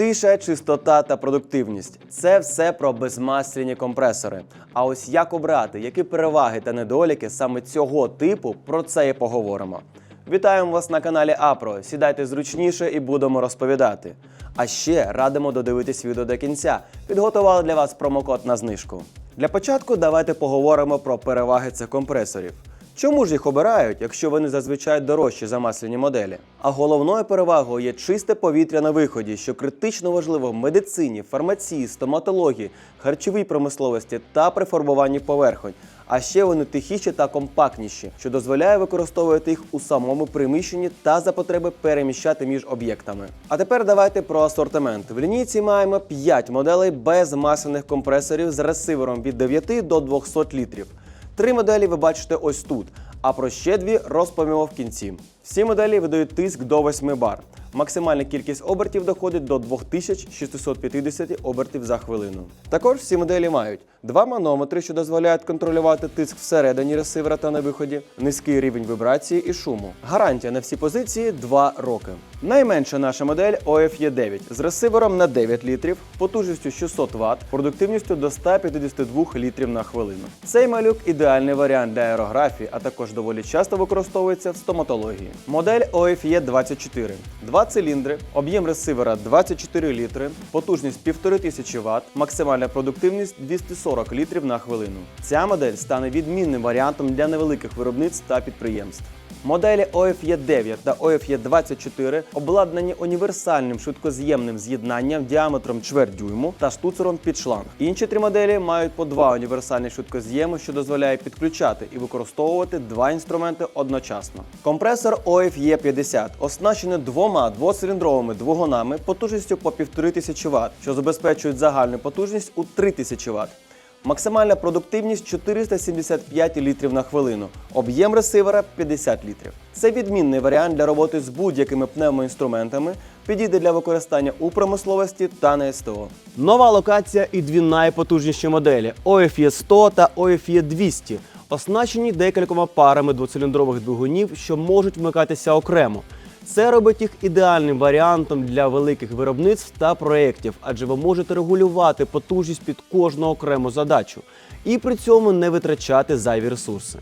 Тиша, чистота та продуктивність це все про безмасляні компресори. А ось як обрати, які переваги та недоліки саме цього типу, про це і поговоримо. Вітаємо вас на каналі Апро. Сідайте зручніше і будемо розповідати. А ще радимо додивитись відео до кінця. Підготували для вас промокод на знижку. Для початку давайте поговоримо про переваги цих компресорів. Чому ж їх обирають, якщо вони зазвичай дорожчі за масляні моделі? А головною перевагою є чисте повітря на виході, що критично важливо в медицині, фармації, стоматології, харчовій промисловості та при фарбуванні поверхонь. А ще вони тихіші та компактніші, що дозволяє використовувати їх у самому приміщенні та за потреби переміщати між об'єктами. А тепер давайте про асортимент. В лінійці маємо 5 моделей без масляних компресорів з ресивером від 9 до 200 літрів. Три моделі ви бачите ось тут, а про ще дві розповімо в кінці. Всі моделі видають тиск до 8 бар. Максимальна кількість обертів доходить до 2650 обертів за хвилину. Також всі моделі мають два манометри, що дозволяють контролювати тиск всередині ресивера та на виході, низький рівень вібрації і шуму. Гарантія на всі позиції 2 роки. Найменша наша модель OFE 9 з ресивером на 9 літрів, потужністю 600 Вт, продуктивністю до 152 літрів на хвилину. Цей малюк ідеальний варіант для аерографії, а також доволі часто використовується в стоматології. Модель OFE 24. Два циліндри, об'єм ресивера 24 літри, потужність 1500 Вт, максимальна продуктивність 240 літрів на хвилину. Ця модель стане відмінним варіантом для невеликих виробництв та підприємств. Моделі OFE 9 та OFE 24 обладнані універсальним швидкоз'ємним з'єднанням діаметром чверть дюйму та штуцером під шланг. Інші три моделі мають по два універсальні швидкоз'єми, що дозволяє підключати і використовувати два інструменти одночасно. Компресор OFE 50 оснащений двома двоциліндровими двигунами потужністю по 1500 Вт, що забезпечують загальну потужність у 3000 Вт. Максимальна продуктивність 475 літрів на хвилину, об'єм ресивера 50 літрів. Це відмінний варіант для роботи з будь-якими пневмоінструментами, підійде для використання у промисловості та на СТО. Нова локація і дві найпотужніші моделі OFE 100 та OFE 200, оснащені декількома парами двоциліндрових двигунів, що можуть вмикатися окремо. Це робить їх ідеальним варіантом для великих виробництв та проєктів, адже ви можете регулювати потужність під кожну окрему задачу і при цьому не витрачати зайві ресурси.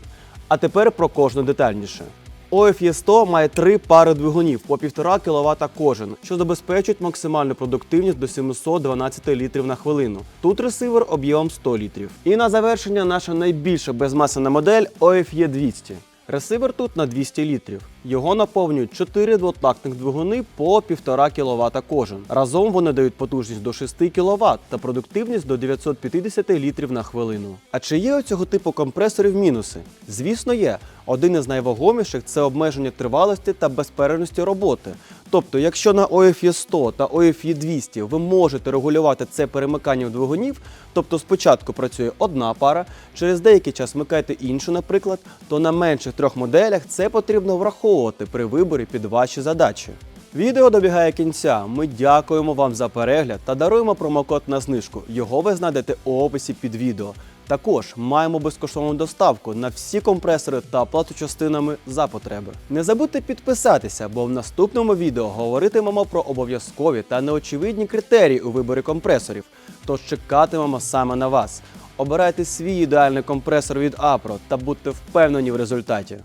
А тепер про кожну детальніше. OFE 100 має три пари двигунів по 1,5 кВт кожен, що забезпечують максимальну продуктивність до 712 літрів на хвилину. Тут ресивер об'ємом 100 літрів. І на завершення наша найбільша безмасляна модель OFE 200. Ресивер тут на 200 літрів. Його наповнюють 4 двотактних двигуни по 1,5 кВт кожен. Разом вони дають потужність до 6 кВт та продуктивність до 950 літрів на хвилину. А чи є у цього типу компресорів мінуси? Звісно, є. Один із найвагоміших це обмеження тривалості та безперервності роботи. Тобто, якщо на OFE 100 та OFE 200 ви можете регулювати це перемиканням двигунів, тобто спочатку працює одна пара, через деякий час вмикаєте іншу, наприклад, то на менших трьох моделях це потрібно враховувати при виборі під ваші задачі. Відео добігає кінця. Ми дякуємо вам за перегляд та даруємо промокод на знижку. Його ви знайдете у описі під відео. Також маємо безкоштовну доставку на всі компресори та оплату частинами за потреби. Не забудьте підписатися, бо в наступному відео говоритимемо про обов'язкові та неочевидні критерії у виборі компресорів. Тож чекатимемо саме на вас. Обирайте свій ідеальний компресор від Апро та будьте впевнені в результаті.